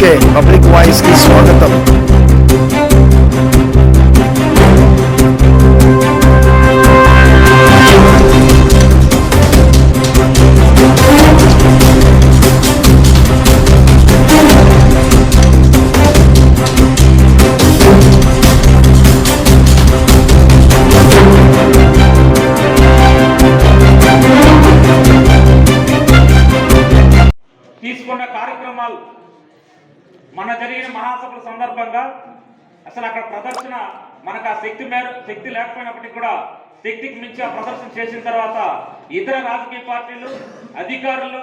के public voice की स्वागतम। తీసుకున్న మన జరిగిన మహాసభల సందర్భంగా అసలు అక్కడ ప్రదర్శన మనకు ఆ శక్తి మేర శక్తి లేకపోయినప్పటికీ కూడా శక్తికి మించి ఆ ప్రదర్శన చేసిన తర్వాత ఇతర రాజకీయ పార్టీలు అధికారులు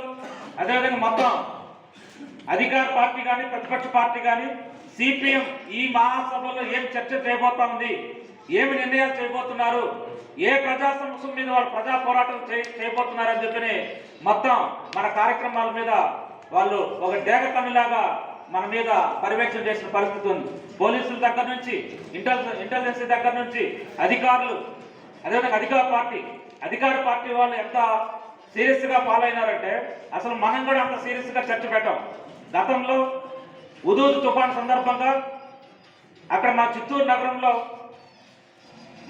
అదేవిధంగా మొత్తం అధికార పార్టీ కానీ ప్రతిపక్ష పార్టీ కానీ సిపిఎం ఈ మహాసభలో ఏం చర్చ చేయబోతా ఉంది ఏమి నిర్ణయాలు చేయబోతున్నారు ఏ ప్రజా సమస్యల మీద వాళ్ళు ప్రజా పోరాటం చేయ- చేయబోతున్నారు అని చెప్పి మొత్తం మన కార్యక్రమాల మీద వాళ్ళు ఒక డేగ కన్నులాగా మన మీద పర్యవేక్షణ చేసిన పరిస్థితి ఉంది. పోలీసుల దగ్గర నుంచి ఇంటెలిజెన్స్ ఇంటెలిజెన్స్ దగ్గర నుంచి అధికారులు అదేవిధంగా అధికార పార్టీ అధికార పార్టీ వాళ్ళు ఎంత సీరియస్గా పాలైనారంటే అసలు మనం కూడా అంత సీరియస్గా చర్చ పెట్టాం. గతంలో ఉదూరు తుఫాన్ సందర్భంగా అక్కడ మా చిత్తూరు నగరంలో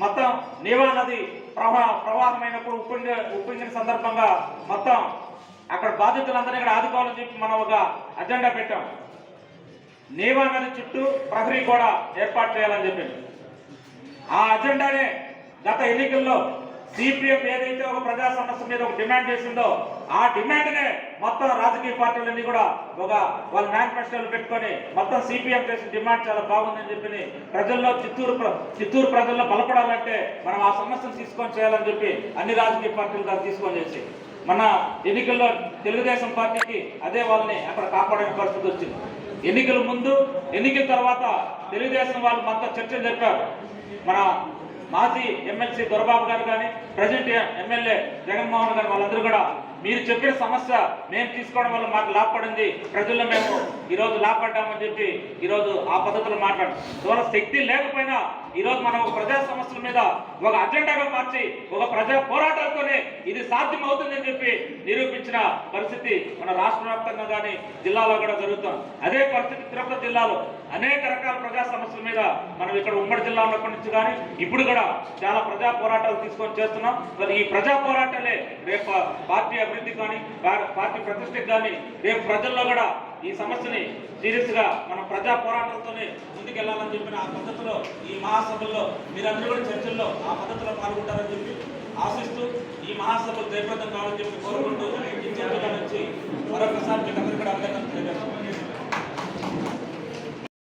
మొత్తం నీవా నది ప్రవా ప్రవాహమైనప్పుడు ఉప్పొంగి ఉప్పొంగిన సందర్భంగా మొత్తం అక్కడ బాధితులందరినీ ఇక్కడ ఆదుకోవాలని చెప్పి మనం ఒక అజెండా పెట్టాం. నీవా చుట్టూ ప్రహరీ కూడా ఏర్పాటు చేయాలని చెప్పింది. ఆ అజెండానే గత ఎన్నికల్లో సిపిఎం ఏదైతే ఒక ప్రజా సమస్య మీద ఒక డిమాండ్ చేసిందో ఆ డిమాండ్నే మొత్తం రాజకీయ పార్టీలన్నీ కూడా ఒక వాళ్ళ మేనిఫెస్టోలు పెట్టుకొని మొత్తం సిపిఎం చేసిన డిమాండ్ చాలా బాగుందని చెప్పి ప్రజల్లో చిత్తూరు ప్ర- చిత్తూరు ప్రజల్లో బలపడాలంటే మనం ఆ సమస్యను తీసుకొని చేయాలని చెప్పి అన్ని రాజకీయ పార్టీలు దాన్ని తీసుకొని చేసి మన ఎన్నికల్లో తెలుగుదేశం పార్టీకి అదే వాళ్ళని అక్కడ కాపాడే పరిస్థితి వచ్చింది. ఎన్నికల ముందు ఎన్నికల తర్వాత తెలుగుదేశం వాళ్ళు మొత్తం చర్చ జరిపారు. మన మాజీ ఎమ్మెల్సీ దొరబాబు గారు కానీ ప్రజెంట్ ఎమ్మెల్యే జగన్మోహన్ గారు వాళ్ళందరూ కూడా మీరు చెప్పిన సమస్య మేము తీసుకోవడం వల్ల మాకు లాభపడింది. ప్రజల్లో మేము ఈరోజు లాభపడ్డామని చెప్పి ఈరోజు ఆ పద్ధతిలో మాట్లాడు. ద్వారా శక్తి లేకపోయినా ఈరోజు మనం ఒక ప్రజా సమస్యల మీద ఒక అజెండాగా మార్చి ఒక ప్రజా పోరాటాలతోనే ఇది సాధ్యం అవుతుందని చెప్పి నిరూపించిన పరిస్థితి మన రాష్ట్ర వ్యాప్తంగా కానీ జిల్లాలో కూడా జరుగుతుంది అదే పరిస్థితి తిరుపతి జిల్లాలో అనేక రకాల ప్రజా సమస్యల మీద మనం ఇక్కడ ఉమ్మడి జిల్లా ఉన్నప్పటి నుంచి కానీ ఇప్పుడు కూడా చాలా ప్రజా పోరాటాలు తీసుకొని చేస్తున్నాం. మరి ఈ ప్రజా పోరాటాలే రేపు పార్టీ అభివృద్ధి కానీ పార్టీ ప్రతిష్టకి కానీ రేపు ప్రజల్లో కూడా ఈ సమస్యని సీరియస్గా మన ప్రజా పోరాటంతోనే ముందుకెళ్ళాలని చెప్పిన ఆ పద్ధతిలో ఈ మహాసభల్లో మీరందరూ కూడా చర్చల్లో ఆ పద్ధతిలో పాల్గొంటారని చెప్పి ఆశిస్తూ ఈ మహాసభలు జయప్రదం కావాలని చెప్పి కోరుకుంటూ ఈ చర్చల నుంచి మరొకసారి మీకు